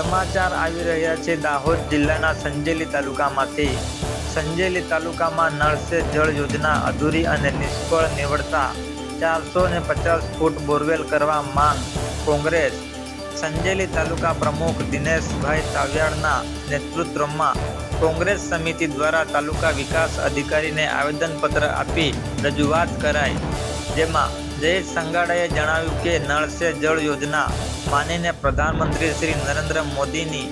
સમાચાર આવી રહ્યા છે દાહોદ જિલ્લાના સંજેલી તાલુકામાંથી. સંજેલી તાલુકામાં નળ સે જળ યોજના અધૂરી અને નિષ્ફળ નીવડતા ચારસો ને પચાસ ફૂટ બોરવેલ કરવા માંગ કોંગ્રેસ. સંજેલી તાલુકા પ્રમુખ દિનેશભાઈ તાવ્યાડના નેતૃત્વમાં કોંગ્રેસ સમિતિ દ્વારા તાલુકા વિકાસ અધિકારીને આવેદનપત્ર આપી રજૂઆત કરાઈ, જેમાં જયેશ સંગાડાએ જણાવ્યું કે નળ સે જળ યોજના માનીને પ્રધાનમંત્રી શ્રી નરેન્દ્ર મોદીની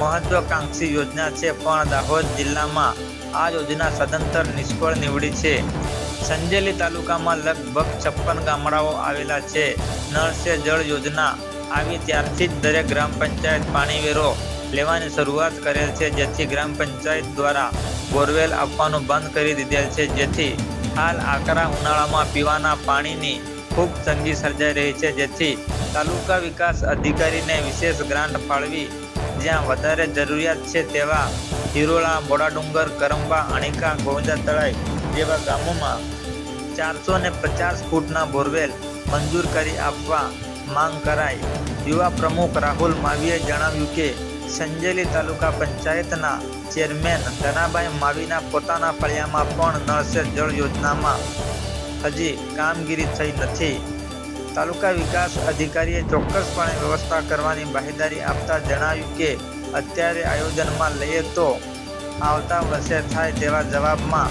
મહત્વાકાંક્ષી યોજના છે, પણ દાહોદ જિલ્લામાં આ યોજના સદંતર નિષ્ફળ નીવડી છે. સંજેલી તાલુકામાં લગભગ છપ્પન ગામડાઓ આવેલા છે. નળ સે જળ યોજના આવી ત્યારથી જ દરેક ગ્રામ પંચાયત પાણી વેરો લેવાની શરૂઆત કરેલ છે, જેથી ગ્રામ પંચાયત દ્વારા બોરવેલ આપવાનું બંધ કરી દીધેલ છે, જેથી હાલ આકરા ઉનાળામાં પીવાના પાણીની ખૂબ તંગી સર્જાઈ રહી છે. જેથી તાલુકા વિકાસ અધિકારીને વિશેષ ગ્રાન્ટ ફાળવી જ્યાં વધારે જરૂરિયાત છે તેવા હિરોળા બોડાડુંગર કરંબા, અણીકા, ગોવિંદા તળાઈ જેવા ગામોમાં ચારસો ને પચાસ ફૂટના બોરવેલ મંજૂર કરી આપવા માંગ કરાઈ. યુવા પ્રમુખ રાહુલ માવીએ જણાવ્યું કે સંજેલી તાલુકા પંચાયતના ચેરમેન ધનાભાઈ માવીના પોતાના ફળિયામાં પણ નળ જળ યોજનામાં હજી કામગીરી થઈ નથી. તાલુકા વિકાસ અધિકારીએ ચોક્કસપણે વ્યવસ્થા કરવાની બાહેદારી આપતા જણાવ્યું કે, અત્યારે આયોજનમાં લઈએ તો આવતા વર્ષે થાય તેવા જવાબમાં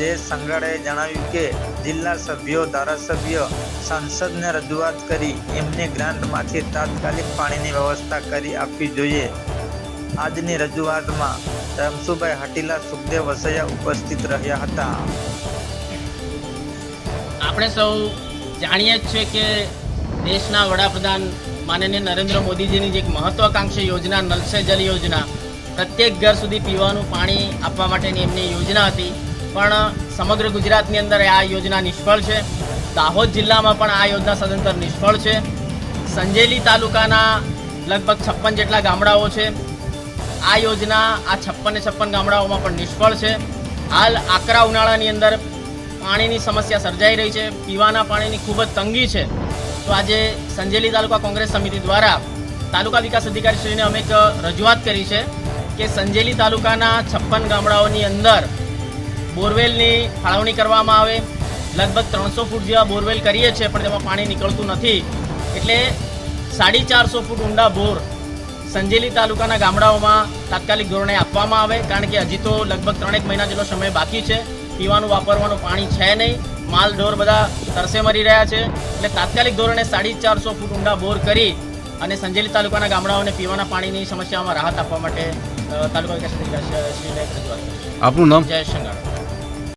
જે સંગાડાએ જણાવ્યું કે જિલ્લા સભ્યો, ધારાસભ્ય, સાંસદને રજૂઆત કરી એમને ગ્રાન્ટમાંથી તાત્કાલિક પાણીની વ્યવસ્થા કરી આપવી જોઈએ. આજની રજૂઆતમાં રમસુભાઈ હટીલા, સુખદેવ વસૈયા ઉપસ્થિત રહ્યા હતા. આપણે સૌ જાણીએ જ છે કે દેશના વડાપ્રધાન માનનીય નરેન્દ્ર મોદીજીની જે એક મહત્વાકાંક્ષી યોજના નલ સે જલ યોજના, પ્રત્યેક ઘર સુધી પીવાનું પાણી આપવા માટેની એમની યોજના હતી. પણ સમગ્ર ગુજરાતની અંદર આ યોજના નિષ્ફળ છે. દાહોદ જિલ્લામાં પણ આ યોજના સદંતર નિષ્ફળ છે. સંજેલી તાલુકાના લગભગ છપ્પન જેટલા ગામડાઓ છે. આ યોજના આ છપ્પને છપ્પન ગામડાઓમાં પણ નિષ્ફળ છે. હાલ આકરા ઉનાળાની અંદર પાણીની સમસ્યા સર્જાઈ રહી છે. પીવાના પાણીની ખૂબ જ તંગી છે. તો આજે સંજેલી તાલુકા કોંગ્રેસ સમિતિ દ્વારા તાલુકા વિકાસ અધિકારી શ્રીને અમે એક રજૂઆત કરી છે કે સંજેલી તાલુકાના છપ્પન ગામડાઓની અંદર બોરવેલની ફાળવણી કરવામાં આવે. લગભગ ત્રણસો ફૂટ જેવા બોરવેલ કરીએ છીએ પણ તેમાં પાણી નીકળતું નથી. એટલે સાડી ચારસો ફૂટ ઊંડા બોર સંજેલી તાલુકાના ગામડાઓમાં તાત્કાલિક ધોરણે આપવામાં આવે કારણ કે હજી તો લગભગ ત્રણેક મહિના જેટલો સમય બાકી છે. પીવાનું વાપરવાનું પાણી છે નહીં. માલ ઢોર બધા તરસે મરી રહ્યા છે. એટલે તાત્કાલિક ધોરણે સાડી ચારસો ફૂટ ઊંડા બોર કરી અને સંજેલી તાલુકાના ગામડાઓને પીવાના પાણીની સમસ્યામાં રાહત આપવા માટે તાલુકા વિકાસ આપનું નામ? જય સંગાળ